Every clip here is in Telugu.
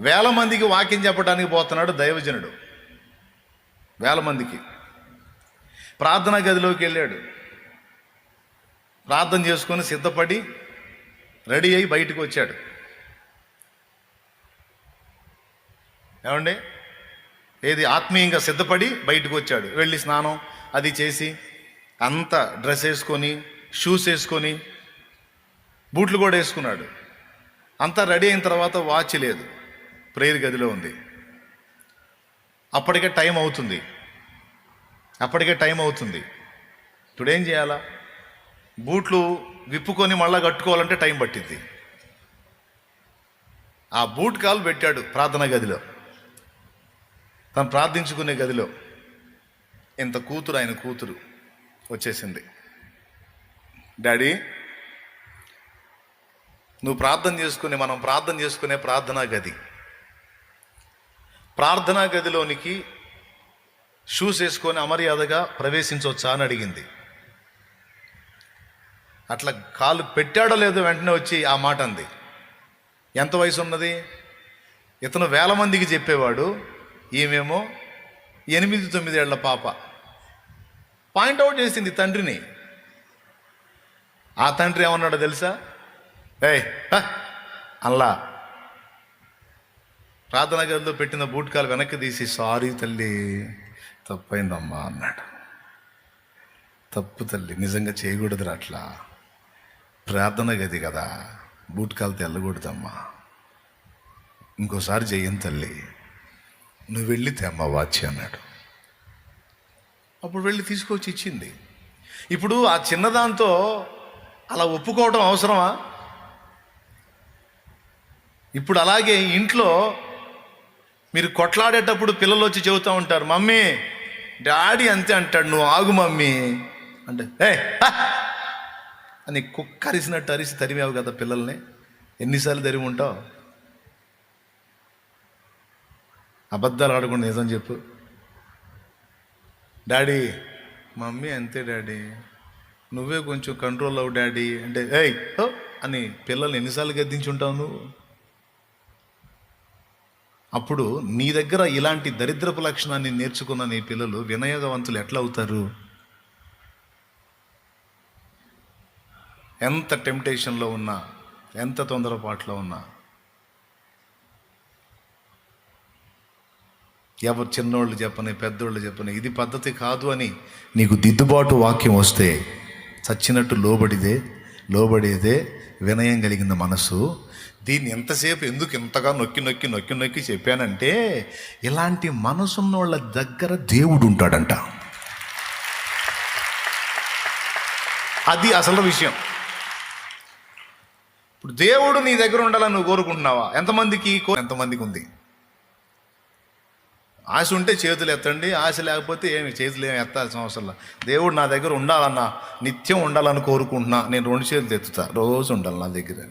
వేల మందికి వాక్యం చెప్పడానికి పోతున్నాడు దైవజనుడు. వేల మందికి. ప్రార్థనా గదిలోకి వెళ్ళాడు. ప్రార్థన చేసుకొని సిద్ధపడి రెడీ అయి బయటకు వచ్చాడు. ఏమండి? ఏది ఆత్మీయంగా సిద్ధపడి బయటకు వచ్చాడు. వెళ్ళి స్నానం అది చేసి అంత డ్రెస్ వేసుకొని షూస్ వేసుకొని బూట్లు కూడా వేసుకున్నాడు. అంతా రెడీ అయిన తర్వాత వాచ్ లేదు. ప్రేయర్ గదిలో ఉంది. అప్పటికే టైం అవుతుంది. అప్పటికే టైం అవుతుంది. ఇప్పుడు ఏం చేయాలా? బూట్లు విప్పుకొని మళ్ళా కట్టుకోవాలంటే టైం పట్టింది. ఆ బూట్ కాలు పెట్టాడు ప్రార్థనా గదిలో. తను ప్రార్థించుకునే గదిలో ఇంత కూతురు ఆయన కూతురు వచ్చేసింది. డాడీ నువ్వు ప్రార్థన చేసుకునే మనం ప్రార్థన చేసుకునే ప్రార్థనా గది. ప్రార్థనా గదిలోనికి షూస్ వేసుకొని అమర్యాదగా ప్రవేశించవచ్చా అని అడిగింది. అట్లా కాలు పెట్టాడో లేదో వెంటనే వచ్చి ఆ మాట అంది. ఎంత వయసు ఉన్నది? ఇతను వేల మందికి చెప్పేవాడు ఈమెమో ఎనిమిది తొమ్మిదేళ్ళ పాప. పాయింట్అవుట్ చేసింది తండ్రిని. ఆ తండ్రి ఏమన్నాడో తెలుసా? ఏయ్ అల్లా ప్రార్థన గదిలో పెట్టిన బూట్కాలు వెనక్కి తీసి సారీ తల్లి తప్పైందమ్మా అన్నాడు. తప్పు తల్లి నిజంగా చేయకూడదురా అట్లా. ప్రార్థన గది కదా బూట్కాలు తెల్లకూడదమ్మా. ఇంకోసారి చెయ్యను తల్లి నువ్వు వెళ్ళి తెమ్మ వాచి అన్నాడు. అప్పుడు వెళ్ళి తీసుకొచ్చి ఇచ్చింది. ఇప్పుడు ఆ చిన్నదాంతో అలా ఒప్పుకోవడం అవసరమా? ఇప్పుడు అలాగే ఇంట్లో మీరు కొట్లాడేటప్పుడు పిల్లలు వచ్చి చెబుతూ ఉంటారు మమ్మీ డాడీ అంతే అంటాడు నువ్వు ఆగు మమ్మీ. అంటే ఏ అని కుక్క అరిసినట్టు అరిసి తరిమావు కదా పిల్లల్ని. ఎన్నిసార్లు తరిమి ఉంటావు? అబద్ధాలు ఆడకుండా నిజం చెప్పు. డాడీ మమ్మీ అంతే డాడీ. నువ్వే కొంచెం కంట్రోల్ అవ్వు డాడీ. అంటే ఏయ్ అని పిల్లల్ని ఎన్నిసార్లు గద్దించి ఉంటావు నువ్వు? అప్పుడు నీ దగ్గర ఇలాంటి దరిద్రపు లక్షణాన్ని నేర్చుకున్న నీ పిల్లలు వినయోగవంతులు ఎట్లా అవుతారు? ఎంత టెంప్టేషన్లో ఉన్నా ఎంత తొందరపాట్లో ఉన్నా ఎవరు చిన్నోళ్ళు చెప్పని పెద్దోళ్ళు చెప్పని ఇది పద్ధతి కాదు అని నీకు దిద్దుబాటు వాక్యం వస్తే చచ్చినట్టు లోబడిదే లోబడేదే వినయం కలిగిన మనసు. దీన్ని ఎంతసేపు ఎందుకు ఇంతగా నొక్కి నొక్కి నొక్కి నొక్కి చెప్పానంటే ఇలాంటి మనసున్నోళ్ళ దగ్గర దేవుడు ఉంటాడంట అది అసలు విషయం. ఇప్పుడు దేవుడు నీ దగ్గర ఉండాలని నువ్వు కోరుకుంటున్నావా? ఎంతమందికి ఎంతమందికి ఉంది? ఆశ ఉంటే చేతులు ఎత్తండి ఆశ లేకపోతే ఏమి చేతులు ఏమి ఎత్తాల్సిన అవసరం దేవుడు నా దగ్గర ఉండాలన్నా నిత్యం ఉండాలని కోరుకుంటున్నా నేను రెండు చేతులు ఎత్తుతా. రోజు ఉండాలి నా దగ్గర.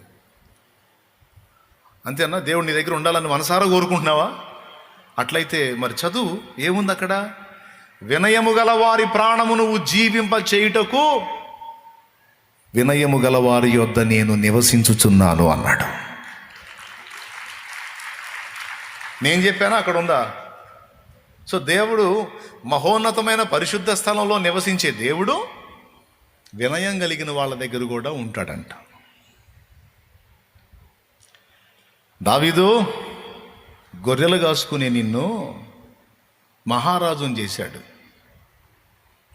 అంతేనా? దేవుడు నీ దగ్గర ఉండాలని మనసారా కోరుకుంటున్నావా? అట్లయితే మరి చదువు ఏముంది అక్కడ? వినయము గల వారి ప్రాణము నువ్వు జీవింప చేయుటకు వినయము గల వారి యొద్ద నేను నివసించుచున్నాను అన్నాడు. నేను చెప్పానా? అక్కడ ఉందా? సో దేవుడు మహోన్నతమైన పరిశుద్ధ స్థలంలో నివసించే దేవుడు వినయం కలిగిన వాళ్ళ దగ్గర కూడా ఉంటాడంట. దావీదు గొర్రెలు కాసుకునే నిన్ను మహారాజుని చేశాడు.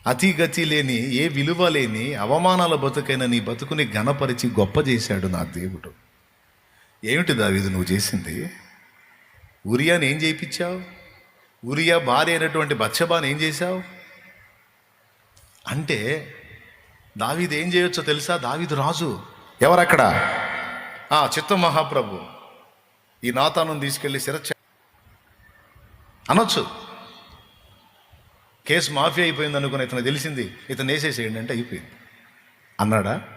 అతి గతి లేని ఏ విలువ లేని అవమానాల బతుకైన నీ బతుకుని ఘనపరిచి గొప్ప చేశాడు నా దేవుడు. ఏమిటి దావీదు నువ్వు చేసింది? ఉరియాని ఏం చేయించావు? ఉరియా భార్య అయినటువంటి బత్సబాన్ ఏం చేశావు? అంటే దావీదు ఏం చేయొచ్చో తెలుసా? దావీదు రాజు. ఎవరక్కడ? ఆ చిత్త మహాప్రభు. ఈ నాతాను తీసుకెళ్ళి శిరచ అనొచ్చు. కేసు మాఫీ అయిపోయింది అనుకుని ఇతను తెలిసింది. ఇతను వేసేసేయండి అంటే అయిపోయింది. అన్నాడా?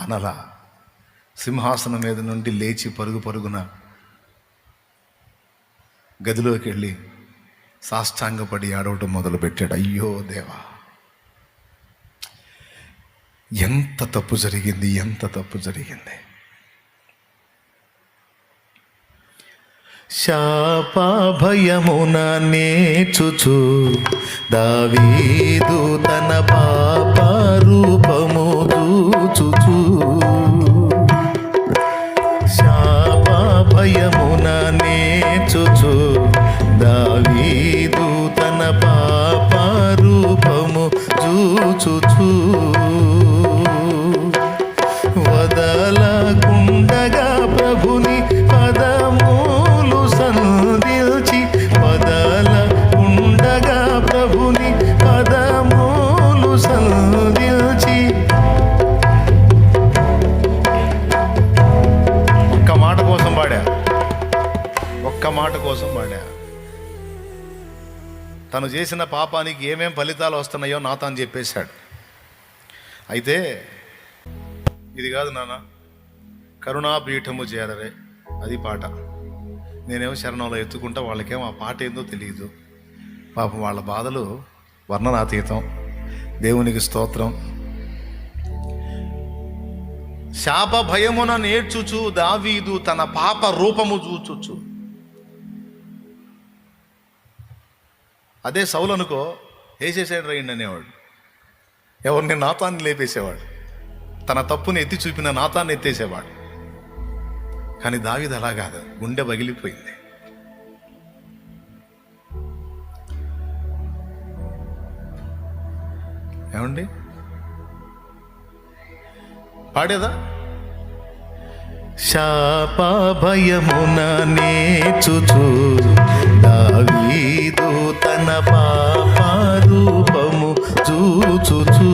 అనలా. సింహాసనం మీద నుండి లేచి పరుగు పరుగున గదిలోకి వెళ్ళి సాష్టాంగపడి ఆడవటం మొదలుపెట్టాడు. అయ్యో దేవా! ఎంత తప్పు జరిగింది ఎంత తప్పు జరిగింది. శాపాభయమున భయమున దావీదు తన పాప తను చేసిన పాపానికి ఏమేం ఫలితాలు వస్తున్నాయో నాతో అని చెప్పేశాడు. అయితే ఇది కాదు నాన్న కరుణాపీఠము చేరరే అది పాట. నేనేమో శరణంలో ఎత్తుకుంటా వాళ్ళకేమో ఆ పాట ఏందో తెలియదు పాపం వాళ్ళ బాధలు వర్ణనాతీతం. దేవునికి స్తోత్రం. శాప భయమున నేర్చుచు దావీదు తన పాప రూపము చూచుచు. అదే సౌలు అనుకో వేసేసాడు రైండి అనేవాడు. ఎవరిని నాతాన్ని లేపేసేవాడు. తన తప్పుని ఎత్తి చూపిన నాతాన్ని ఎత్తేసేవాడు. కానీ దావిది అలా కాదు గుండె పగిలిపోయింది. ఏమండి? పాడేదా? శాప భయమున నేచుచూ తన పాప రూపము చూచుచు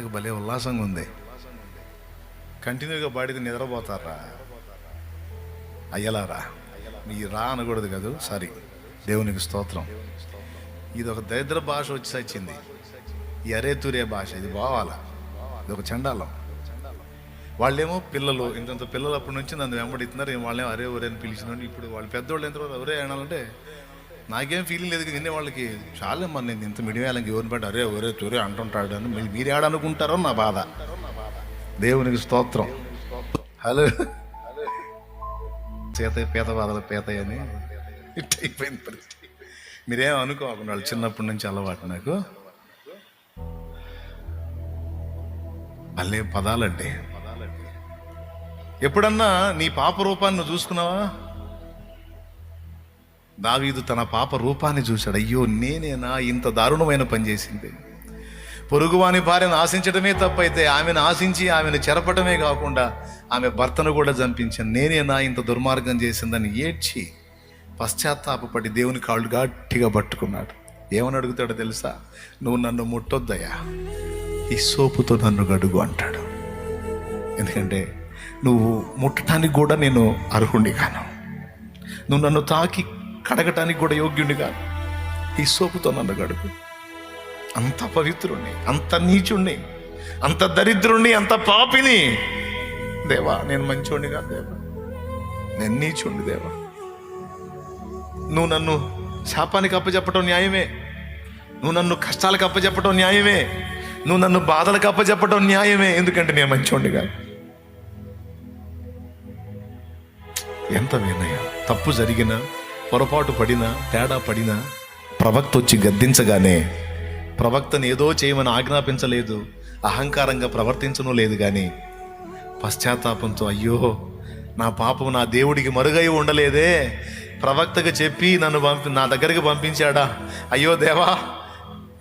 పాటకు భలే ఉల్లాసంగా ఉంది కంటిన్యూగా పాడితే నిద్రపోతారా? అయ్యలారా మీ రా అనకూడదు కదా? సారీ దేవునికి స్తోత్రం. ఇది ఒక దరిద్ర భాష వచ్చి సచ్చింది. ఈ అరేతురే భాష ఇది బావాల. ఇది ఒక చండాలం. వాళ్ళేమో పిల్లలు ఇంతంత పిల్లలు అప్పటి నుంచి నన్ను వెంబడిస్తున్నారు. వాళ్ళేమో అరే ఒరే అని పిలిచిన ఇప్పుడు వాళ్ళు పెద్దవాళ్ళు ఎంత ఒరే అనాలంటే నాకేం ఫీలింగ్ లేదు వినే వాళ్ళకి చాలే మరి నేను ఇంత మిడియం వాళ్ళకి ఎవరిని బట్టి అరే ఒరే తొరే అంటుంటాడు అని మీరు- మీరు ఏడనుకుంటారో నా బాధ. దేవునికి స్తోత్రం. హలో. చేత పేద బాధలు పేతయ్య అని ఇట్ అయిపోయింది పరిస్థితి. మీరేం అనుకోకుండా వాళ్ళు చిన్నప్పటి నుంచి అలవాటు నాకు. మళ్ళీ పదాలంటే ఎప్పుడన్నా నీ పాప రూపాన్ని చూసుకున్నావా? దావీదు తన పాప రూపాన్ని చూశాడు. అయ్యో నేనేనా ఇంత దారుణమైన పని చేసింది? పొరుగువాని భార్యను ఆశించడమే తప్పైతే ఆమెను ఆశించి ఆమెను చెరపటమే కాకుండా ఆమె భర్తను కూడా చంపించాను. నేనేనా ఇంత దుర్మార్గం చేసిందని ఏడ్చి పశ్చాత్తాపపడి దేవుని కాళ్ళు గట్టిగా పట్టుకున్నాడు. ఏమని అడుగుతాడో తెలుసా? నువ్వు నన్ను ముట్టొద్దయ్యా. ఈ సోపుతో నన్ను గడుగు అంటాడు. ఎందుకంటే నువ్వు ముట్టడానికి కూడా నేను అర్హుణ్ణి కాను. నువ్వు నన్ను తాకి కడగటానికి కూడా యోగ్యుని కాదు. ఈ సోపుతో నన్ను గడుగు అంత పవిత్రుణ్ణి అంత నీచుణ్ణి అంత దరిద్రుణ్ణి అంత పాపిని. దేవా నేను మంచోడిని కాదు దేవా. నేను నీచుండి దేవా. నువ్వు నన్ను శాపానికి అప్పచెప్పటం న్యాయమే. నువ్వు నన్ను కష్టాలకు అప్పచెప్పటం న్యాయమే. నువ్వు నన్ను బాధలకు అప్పచెప్పటం న్యాయమే. ఎందుకంటే నేను మంచోండి కాదు. ఎంత వినయ తప్పు జరిగినా పొరపాటు పడినా తేడా పడినా ప్రవక్త వచ్చి గద్దించగానే ప్రవక్తను ఏదో చేయమని ఆజ్ఞాపించలేదు అహంకారంగా ప్రవర్తించను లేదు కానీ పశ్చాత్తాపంతో అయ్యో నా పాపం నా దేవుడికి మరుగై ఉండలేదే. ప్రవక్తగా చెప్పి నన్ను పంపి నా దగ్గరికి పంపించాడా? అయ్యో దేవా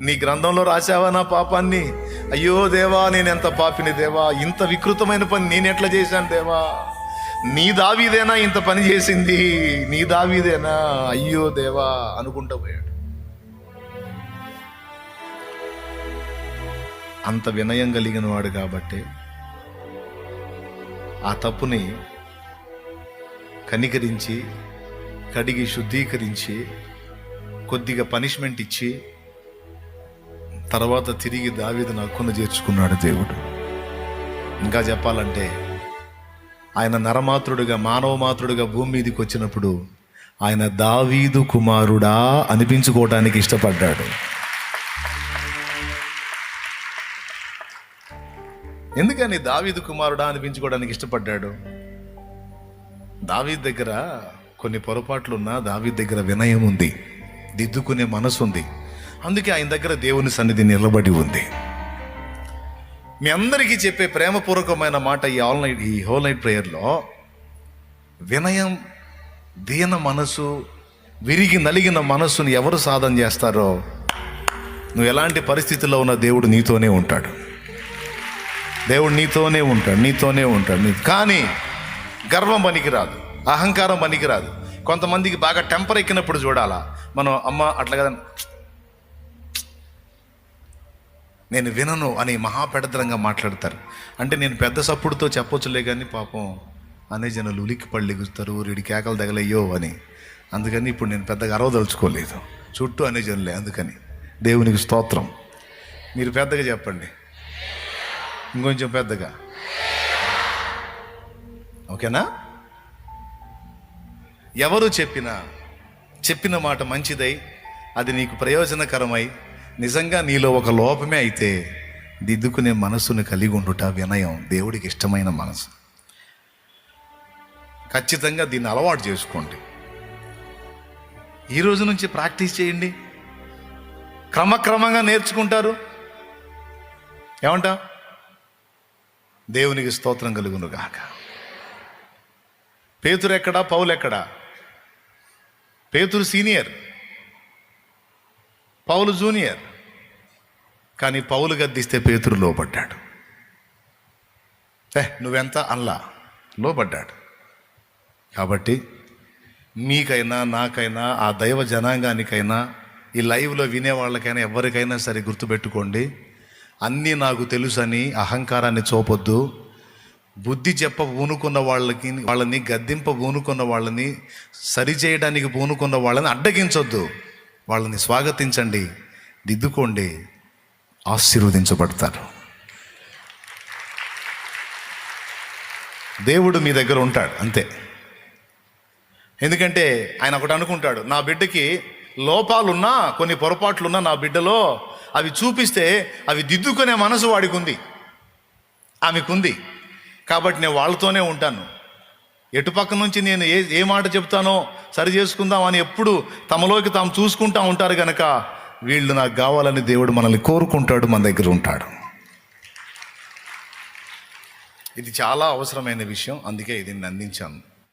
నీ గ్రంథంలో రాశావా నా పాపాన్ని? అయ్యో దేవా నేను ఎంత పాపిని దేవా? ఇంత వికృతమైన పని నేను ఎట్లా చేశాను దేవా? నీ దావీదేనా ఇంత పని చేసింది? నీ దావీదేనా? అయ్యో దేవా అనుకుంటూ పోయాడు. అంత వినయం కలిగిన వాడు కాబట్టి ఆ తప్పుని కనికరించి కడిగి శుద్ధీకరించి కొద్దిగా పనిష్మెంట్ ఇచ్చి తర్వాత తిరిగి దావీదను హక్కును చేర్చుకున్నాడు దేవుడు. ఇంకా చెప్పాలంటే ఆయన నరమాత్రుడుగా మానవ మాతృడుగా భూమి మీదకి వచ్చినప్పుడు ఆయన దావీదు కుమారుడా అనిపించుకోవటానికి ఇష్టపడ్డాడు. ఎందుకని దావీదు కుమారుడా అనిపించుకోవడానికి ఇష్టపడ్డాడు? దావీద్ దగ్గర కొన్ని పొరపాట్లున్నా దావీద్ దగ్గర వినయం ఉంది దిద్దుకునే మనసు ఉంది అందుకే ఆయన దగ్గర దేవుని సన్నిధి నిలబడి ఉంది. మీ అందరికీ చెప్పే ప్రేమపూర్వకమైన మాట ఈ ఆల్ నైట్ ఈ హోల్ నైట్ ప్రేయర్లో వినయం దీన మనసు విరిగి నలిగిన మనస్సును ఎవరు సాధన చేస్తారో నువ్వు ఎలాంటి పరిస్థితుల్లో ఉన్న దేవుడు నీతోనే ఉంటాడు. దేవుడు నీతోనే ఉంటాడు నీతోనే ఉంటాడు. నీ కానీ గర్వం పనికిరాదు అహంకారం పనికిరాదు. కొంతమందికి బాగా టెంపర్ ఎక్కినప్పుడు చూడాలా మనం అమ్మ అట్లా కదా నేను వినను అని మహాపెడతరంగా మాట్లాడతారు. అంటే నేను పెద్ద సప్పుడుతో చెప్పొచ్చులే కానీ పాపం అనే జనులు ఉలిక్కి పళ్ళెగుస్తారు వీడి కేకలు తగలయ్యో అని. అందుకని ఇప్పుడు నేను పెద్దగా అరవదలుచుకోలేదు చుట్టూ అనే జనులే అందుకని. దేవునికి స్తోత్రం. మీరు పెద్దగా చెప్పండి. ఇంకొంచెం పెద్దగా. ఓకేనా? ఎవరు చెప్పినా చెప్పిన మాట మంచిదై అది నీకు ప్రయోజనకరమై నిజంగా నీలో ఒక లోపమే అయితే దిద్దుకునే మనసును కలిగి ఉండుట వినయం దేవుడికి ఇష్టమైన మనసు. ఖచ్చితంగా దీన్ని అలవాటు చేసుకోండి. ఈ రోజు నుంచి ప్రాక్టీస్ చేయండి. క్రమక్రమంగా నేర్చుకుంటారు. ఏమంటా? దేవునికి స్తోత్రం కలుగును గాక పేతురు ఎక్కడా? పౌలు ఎక్కడా? పేతురు సీనియర్. పౌలు జూనియర్. కానీ పౌలు గద్దిస్తే పేతురు లోపడ్డాడు ఏ నువ్వెంత అల్లా లోపడ్డాడు కాబట్టి మీకైనా నాకైనా ఆ దైవ జనాంగానికైనా ఈ లైవ్లో వినే వాళ్ళకైనా ఎవరికైనా సరే గుర్తుపెట్టుకోండి. అన్నీ నాకు తెలుసని అహంకారాన్ని చూపొద్దు. బుద్ధి చెప్ప పూనుకున్న వాళ్ళకి వాళ్ళని గద్దింప పూనుకున్న వాళ్ళని సరిచేయడానికి పూనుకున్న వాళ్ళని అడ్డగించొద్దు. వాళ్ళని స్వాగతించండి దిద్దుకోండి. ఆశీర్వదించబడతారు. దేవుడు మీ దగ్గర ఉంటాడు అంతే. ఎందుకంటే ఆయన ఒకటి అనుకుంటాడు నా బిడ్డకి లోపాలున్నా కొన్ని పొరపాట్లున్నా నా బిడ్డలో అవి చూపిస్తే అవి దిద్దుకునే మనసు వాడికి ఉంది ఆమెకుంది. కాబట్టి నేను వాళ్ళతోనే ఉంటాను. ఎటుపక్క నుంచి నేను ఏ ఏ మాట చెప్తానో సరి చేసుకుందాం అని ఎప్పుడు తమలోకి తాము చూసుకుంటా ఉంటారు కనుక వీళ్ళు నాకు కావాలని దేవుడు మనల్ని కోరుకుంటాడు మన దగ్గర ఉంటాడు. ఇది చాలా అవసరమైన విషయం అందుకే ఇది అందించాను.